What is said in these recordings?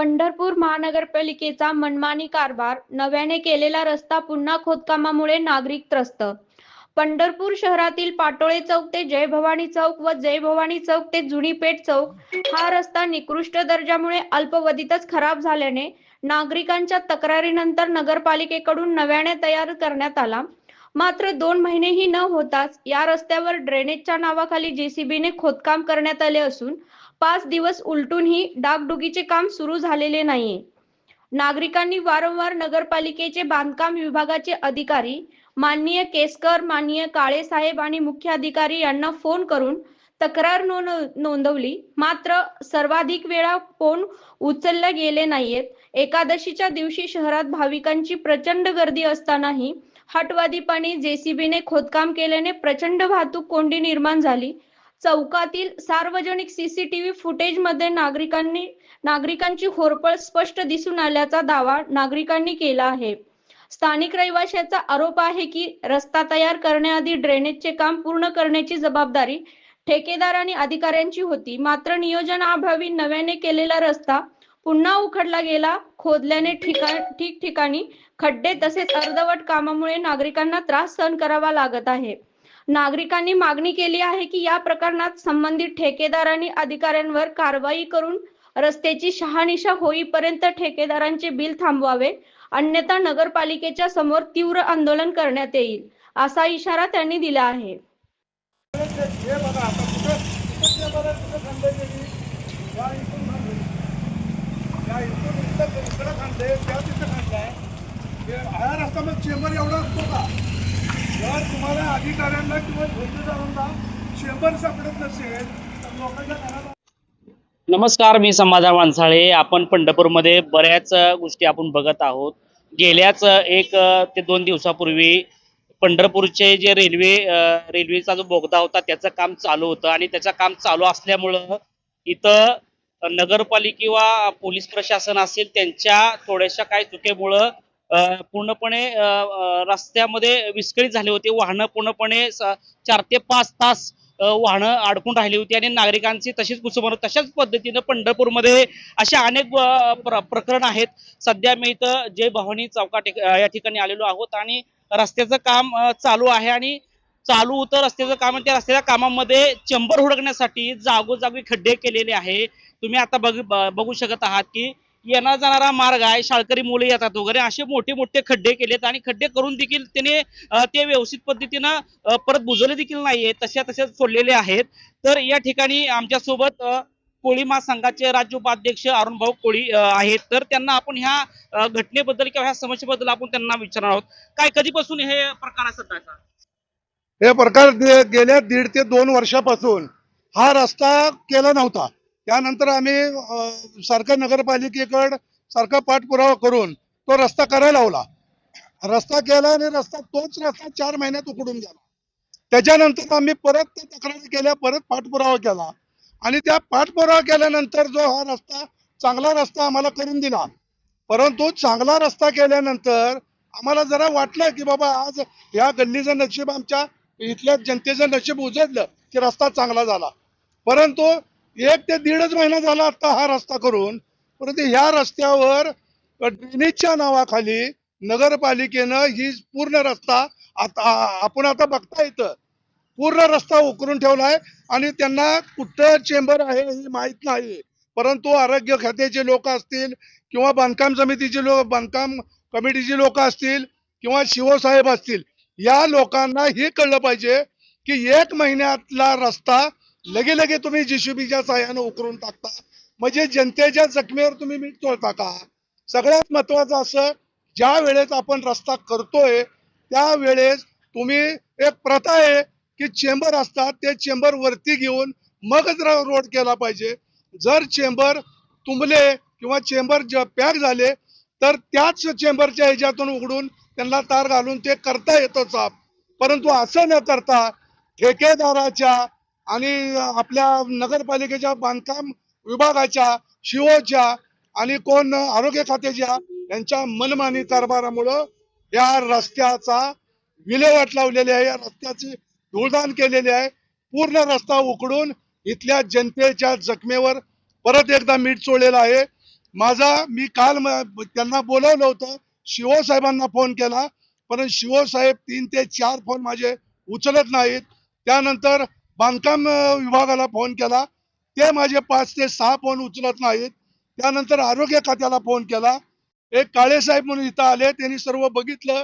पंढरपूर महानगरपालिकेचा मनमानी कारभार नव्याने केलेला रस्ता पुन्हा खोदकामामुळे नागरिक त्रस्त. पंढरपूर शहरातील पाटोळे चौक ते जय भवानी चौक व जय भवानी चौक ते जुनी पेठ चौक हा रस्ता निकृष्ट दर्जामुळे अल्पवधीतच खराब झाल्याने नागरिकांच्या तक्रारीनंतर नगरपालिकेकडून नव्याने तयार करण्यात आला. मात्र दोन महिनेही न होताच या रस्त्यावर ड्रेनेजच्या नावाखाली जेसीबीने खोदकाम करण्यात आले असून पाच दिवस उलटूनही डागडुगीचे काम सुरू झालेले नाहीये. नागरिकांनी वारंवार नगरपालिकेचे बांधकाम विभागाचे अधिकारी माननीय केसकर माननीय काळे साहेब आणि मुख्य अधिकारी यांना फोन करून तक्रार नोंद- नोंदवली. मात्र सर्वाधिक वेळा फोन उचलले गेले नाहीयेत. एकादशीच्या दिवशी शहरात भाविकांची प्रचंड गर्दी असतानाही हटवादीपणे जेसीबीने खोदकाम केल्याने प्रचंड वाहतूक कोंडी निर्माण झाली. चौकातील सार्वजनिक सीसीटीव्ही फुटेजमध्ये नागरिकांनी नागरिकांची होरपळ स्पष्ट दिसून आल्याचा दावा नागरिकांनी केला आहे. स्थानिक रहिवाशाचा आरोप आहे की रस्ता तयार करण्याआधी ड्रेनेजचे काम पूर्ण करण्याची जबाबदारी ठेकेदार आणि अधिकाऱ्यांची होती. मात्र नियोजनाअभावी नव्याने केलेला रस्ता पुन्हा उखडला गेला. खोदल्याने ठिका ठिकठिकाणी खड्डे तसेच अर्धवट कामामुळे नागरिकांना त्रास सहन करावा लागत आहे. नागरिकांनी मागणी केली आहे की या प्रकरणात संबंधित ठेकेदार आणि अधिकाऱ्यांवर कारवाई करून रस्त्याची शहानिशा होईपर्यंत ठेकेदारांचे बिल थांबवावे. अन्यथा नगरपालिकेच्या समोर तीव्र आंदोलन करण्यात येईल असा इशारा त्यांनी दिला आहे. या इथून इकडं त्या तिथं हा रस्ता मग चेंबर एवढा असतो का? जर तुम्हाला अधिकाऱ्यांना किंवा ठेकेदारांना चेंबर सापडत नसेल तर लोकांच्या घराला नमस्कार मी समाधान माणसाळे आपण पंढरपूरमध्ये बऱ्याच गोष्टी आपण बघत आहोत. गेल्याच एक ते दोन दिवसापूर्वी पंढरपूरचे जे रेल्वे रेल्वेचा जो बोगदा होता त्याचं काम चालू होतं आणि त्याचं काम चालू असल्यामुळं इथं नगरपालिके किंवा पोलीस प्रशासन असेल त्यांच्या थोड्याशा काही चुकीमुळं पूर्णपणे रस्त्यामध्ये विस्कळीत झाले होते. वाहनं पूर्णपणे स- चार ते पाच तास वाहनं अडकून राहिली होती आणि नागरिकांची तशीच कुसुमन तशाच पद्धतीनं पंढरपूरमध्ये अशा अनेक प्र प्रकरण आहेत. सध्या मी इथं जय भवानी चौका या ठिकाणी आलेलो आहोत आणि रस्त्याचं काम चालू आहे आणि चालू होतं रस्त्याचं काम त्या रस्त्याच्या कामामध्ये चंबर हुडकण्यासाठी जागोजागी खड्डे केलेले आहे. तुम्ही आता बघ ब- बघू शकत आहात की येणार जाणारा मार्ग आहे शाळकरी मुले येतात वगैरे असे मोठे मोठे खड्डे केलेत आणि खड्डे करून देखील त्याने ते व्यवस्थित पद्धतीनं परत बुजवले देखील नाहीये तशा तशा सोडलेले आहेत. तर या ठिकाणी आमच्यासोबत कोळी महासंघाचे राज्य उपाध्यक्ष अरुण भाऊ कोळी आहेत. तर त्यांना आपण ह्या घटनेबद्दल किंवा ह्या समस्येबद्दल आपण त्यांना विचारणार आहोत. काय कधीपासून हे प्रकार असत हे प्रकार गेल्या दीड ते दोन वर्षापासून हा रस्ता केला नव्हता. त्यानंतर आम्ही अं, सारखा नगरपालिकेकडे सारखा पाठपुरावा करून तो रस्ता करायला लावला. रस्ता केला आणि रस्ता तोच रस्ता चार महिन्यात उकडून गेला. त्याच्यानंतर आम्ही परत त्या तक्रारी केल्या परत पाठपुरावा केला. आणि त्या पाठपुरावा केल्यानंतर जो हा रस्ता चांगला रस्ता आम्हाला करून दिला. परंतु चांगला रस्ता केल्यानंतर आम्हाला जरा वाटलं की बाबा आज या गल्लीचं नशीब आमच्या इथल्या जनतेचं नशीब उजडलं की रस्ता चांगला झाला. परंतु एक ते दीडच महिना झाला आता हा रस्ता करून परंतु ह्या रस्त्यावर ड्रेनेजच्या नावाखाली नगरपालिकेनं ही पूर्ण रस्ता आता आपण आता बघता येतं पूर्ण रस्ता उकरून ठेवलाय आणि त्यांना कुठं चेंबर आहे हे माहीत नाही. परंतु आरोग्य खात्याचे लोक असतील किंवा बांधकाम समितीचे लोक बांधकाम कमिटीचे लोक असतील किंवा शिवसाहेब असतील या लोकांना हे कळलं पाहिजे की एक महिन्यातला रस्ता लगे लगे तुम्ही जीसीबीच्या साह्यानं उकरून टाकता. म्हणजे जनतेच्या जखमेवर तुम्ही मीठ चोळता का? सगळ्यात महत्वाचं असं ज्या वेळेस आपण रस्ता करतोय त्यावेळेस तुम्ही एक प्रथा आहे की चेंबर असतात ते चेंबर वरती घेऊन मगच रोड केला पाहिजे. जर चेंबर तुंबले किंवा चेंबर पॅक झाले तर त्याच चेंबरच्या ह्याच्यातून उघडून त्यांना तार घालून ते करता येतो साफ परंतु असं न करता ठेकेदाराच्या आणि आपल्या नगरपालिकेच्या बांधकाम विभागाच्या शिओच्या आणि कोण आरोग्य खात्याच्या यांच्या मनमानी कारभारामुळं या रस्त्याचा विल्हेवाट लावलेली आहे. या रस्त्याची धूळदान केलेली आहे. पूर्ण रस्ता उकडून इथल्या जनतेच्या जखमेवर परत एकदा मीठ चोळलेलं आहे. माझा मी काल म- त्यांना बोलवलं होतं. शिवसाहेबांना फोन केला. परंतु शिवसाहेब तीन ते चार फोन माझे उचलत नाहीत. त्यानंतर बांधकाम विभागाला फोन केला. ते माझे पाच ते सहा फोन उचलत नाहीत. त्यानंतर आरोग्य खात्याला फोन केला. एक काळे साहेब म्हणून इथं आले. त्यांनी सर्व बघितलं.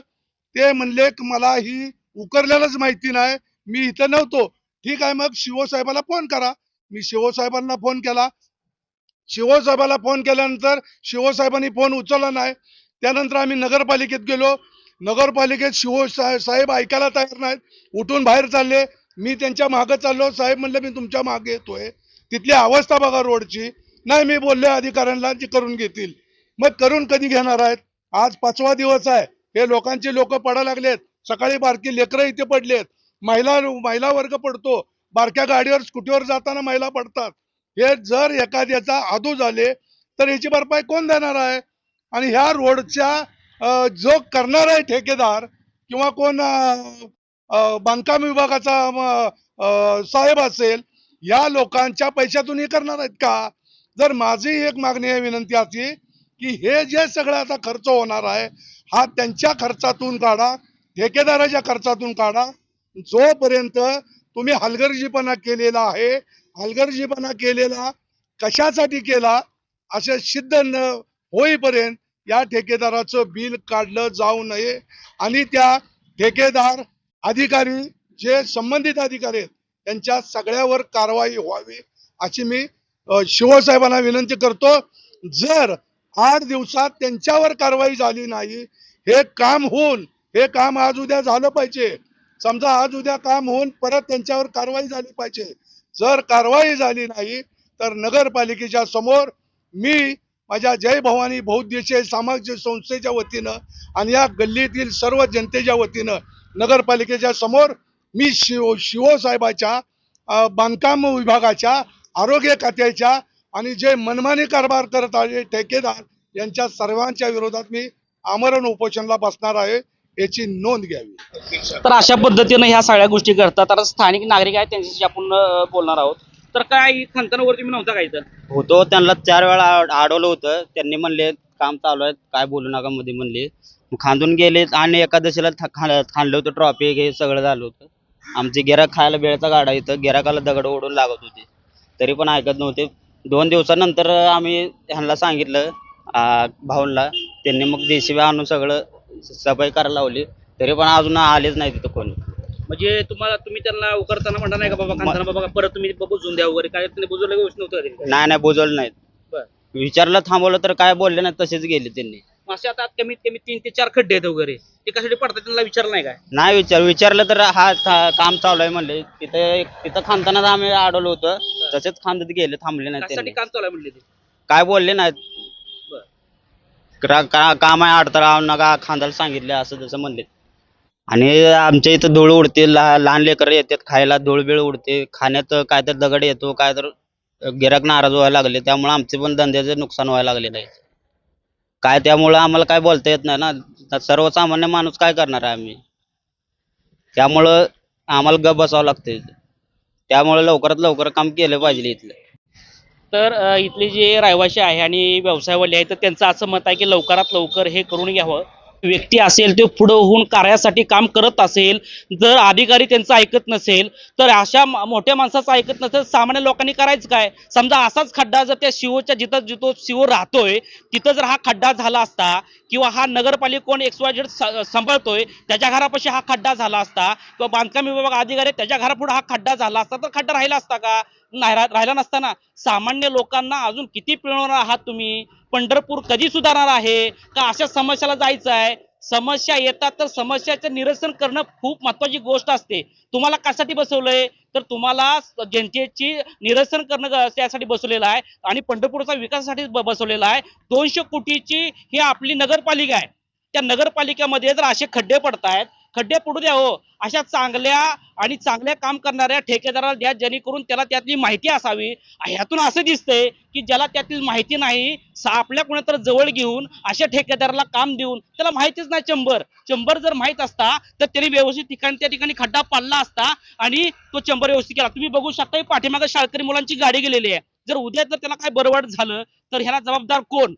ते म्हणले की मला ही उकरलेलंच माहिती नाही. मी इथं नव्हतो. ठीक आहे मग शिवसाहेबाला फोन करा. मी शिवसाहेबांना फोन केला. शिवसाहेबाला फोन केल्यानंतर शिवसाहेबांनी फोन उचलला नाही. त्यानंतर आम्ही नगरपालिकेत गेलो. नगरपालिकेत शिवो साहेब ऐकायला तयार नाहीत. उठून बाहेर चालले. मी त्यांच्या मागं चाललो साहेब म्हणलं मी तुमच्या मागे येतोय. तिथली अवस्था बघा रोडची. नाही मी बोलले अधिकाऱ्यांना ते करून घेतील. मग करून कधी घेणार आहेत? आज पाचवा दिवस आहे. हे लोकांचे लोक पडायला लागलेत. सकाळी बारकी लेकरं इथे पडलेत. महिला महिला वर्ग पडतो. बारक्या गाडीवर स्कूटीवर जाताना महिला पडतात. हे जर एखाद्याचा आदू झाले तर याची भरपाई कोण देणार आहे? आणि ह्या रोडच्या जो करणार आहे ठेकेदार किंवा कोण बांधकाम विभागाचा साहेब असेल या लोकांच्या पैशातून हे करणार आहेत का? जर माझी एक मागणी आहे विनंती अशी की हे जे सगळं आता खर्च होणार आहे हा त्यांच्या खर्चातून काढा ठेकेदाराच्या खर्चातून काढा. जोपर्यंत तुम्ही हलगर्जीपणा केलेला आहे हलगर्जीपणा केलेला कशासाठी केला असे सिद्ध न होईपर्यंत या ठेकेदाराचं बिल काढलं जाऊ नये आणि त्या ठेकेदार अधिकारी जे संबंधित अधिकारी आहेत त्यांच्या सगळ्यावर कारवाई व्हावी अशी मी शिवसाहेबांना विनंती करतो. जर आठ दिवसात त्यांच्यावर कारवाई झाली नाही हे काम होऊन हे काम आज उद्या झालं पाहिजे. समजा आज उद्या काम होऊन परत त्यांच्यावर कारवाई झाली पाहिजे. जर कारवाई झाली नाही तर नगरपालिकेच्या समोर मी माझ्या जय भवानी बहुद्देशीय सामाजिक संस्थेच्या वतीनं आणि या गल्लीतील सर्व जनतेच्या वतीनं नगरपालिकेच्या समोर मी शिव शिवो साहेबाच्या अ, बांधकाम विभागाच्या आरोग्य खात्याच्या आणि जे मनमानी कारभार करत आहे ठेकेदार यांच्या सर्वांच्या विरोधात मी आमरण उपोषणला बसणार आहे याची नोंद घ्यावी. तर अशा पद्धतीनं ह्या सगळ्या गोष्टी घडतात. तर स्थानिक नागरिक आहेत त्यांच्याशी आपण बोलणार आहोत. तर काय खंतनावर तुम्ही नव्हता का इथं? होतो. त्यांना चार वेळा अडवलं होतं. त्यांनी म्हणले काम चालू आहे काय बोलू नका मध्ये म्हणले. खांदून गेले आणि एकादशीला खाणलं होतं ट्रॉफी हे सगळं झालं होतं. आमचे गिराक खायला बेळचा गाडा इथं गिराकाला दगड ओढून लागत होते. तरी पण ऐकत नव्हते. दोन दिवसानंतर आम्ही ह्यांना सांगितलं आ, भाऊंना त्यांनी मग जेसीबी आणून सगळं सफाई करायला लावली. तरी पण अजून आलेच नाही तिथं कोणी. म्हणजे तुम्हाला तुम्ही त्यांना उकरताना म्हणता नाही का बाबा बाबा परत तुम्ही बुजून द्या वगैरे काय त्यांनी बुजवलं गोष्ट नव्हतं नाही नाही बुजवलं नाहीत. बरं. विचारलं थांबवलं तर काय बोलले नाही तसेच गेले त्यांनी. मग असे आता कमीत कमी तीन ते चार खड्डे आहेत वगैरे. ते कशासाठी पडतात त्यांना विचारलं नाही काय? नाही विचार विचारलं तर हा था- काम चालू आहे म्हणले. तिथे तिथं खांदताना आम्ही अडवलं होतं. तसेच खांदत गेले थांबले नाही कशासाठी त्यांनी. काम चालू आहे म्हणले ते? काय बोलले नाहीत बरं. क्रा- का- काम आहे अडथळा नका खांदायला सांगितले असं तसं म्हणले. आणि आमच्या इथं धूळ उडते लहा- लहान लेकरं येतात खायला धूळ बिळ उडते खाण्यात काय तर दगड येतो काय तर गिराक नाराज व्हायला लागले त्यामुळे आमचे पण धंद्याचे नुकसान व्हायला लागलेलं आहे. काय त्यामुळं आम्हाला काय बोलता येत नाही ना? सर्वसामान्य माणूस काय करणार आहे आम्ही? त्यामुळं आम्हाला गप बसावं लागते त्यामुळे लवकरात लवकर काम केलं पाहिजे इथलं. तर इथले जे रहिवासी आहे आणि व्यवसायवाले आहेत तर त्यांचं असं मत आहे की लवकरात लवकर हे करून घ्यावं. व्यक्ती असेल तो पुढं होऊन कार्यासाठी काम करत असेल जर अधिकारी त्यांचं ऐकत नसेल तर अशा मोठ्या माणसाचं ऐकत नसेल सामान्य लोकांनी करायचं काय? समजा असाच खड्डा जर त्या शिवच्या जिथं जिथं शिव राहतोय तिथं जर हा खड्डा झाला असता किंवा हा नगरपालिका कोण एक्स वाय झेड सांभाळतोय त्याच्या घरापाशी हा खड्डा झाला असता किंवा बांधकाम विभाग अधिकारी त्याच्या घरापुढे हा खड्डा झाला असता तर खड्डा राहिला असता का? नाही राहिला नसताना सामान्य लोकांना अजून किती पिळवणार आहात तुम्ही? पंढरपूर कधी सुधारणार आहे? का अशा समस्याला जायचं आहे? समस्या येतात तर समस्याचं निरसन करणं खूप महत्वाची गोष्ट असते. तुम्हाला कशासाठी बसवलंय? तर तुम्हाला जनतेची निरसन करणं त्यासाठी बसवलेलं आहे आणि पंढरपूरचा विकासासाठी बसवलेला आहे. दोनशे कोटीची ही आपली नगरपालिका आहे. त्या नगरपालिकेमध्ये जर असे खड्डे पडतायत खड्डे पडू द्या हो अशा चांगल्या आणि चांगल्या काम करणाऱ्या ठेकेदाराला द्या जेणेकरून त्याला त्यातली माहिती असावी. ह्यातून असं दिसतंय की ज्याला त्यातील माहिती नाही आपल्या कोणातर जवळ घेऊन अशा ठेकेदाराला काम देऊन त्याला माहितीच नाही चंबर. चंबर जर माहीत असता तर त्यांनी व्यवस्थित ठिकाणी त्या ठिकाणी खड्डा पाडला असता आणि तो चंबर व्यवस्थित केला. तुम्ही बघू शकता पाठीमागे शाळकरी मुलांची गाडी गेलेली आहे. जर उद्या जर त्याला काय बरवाट झालं तर ह्याला जबाबदार कोण?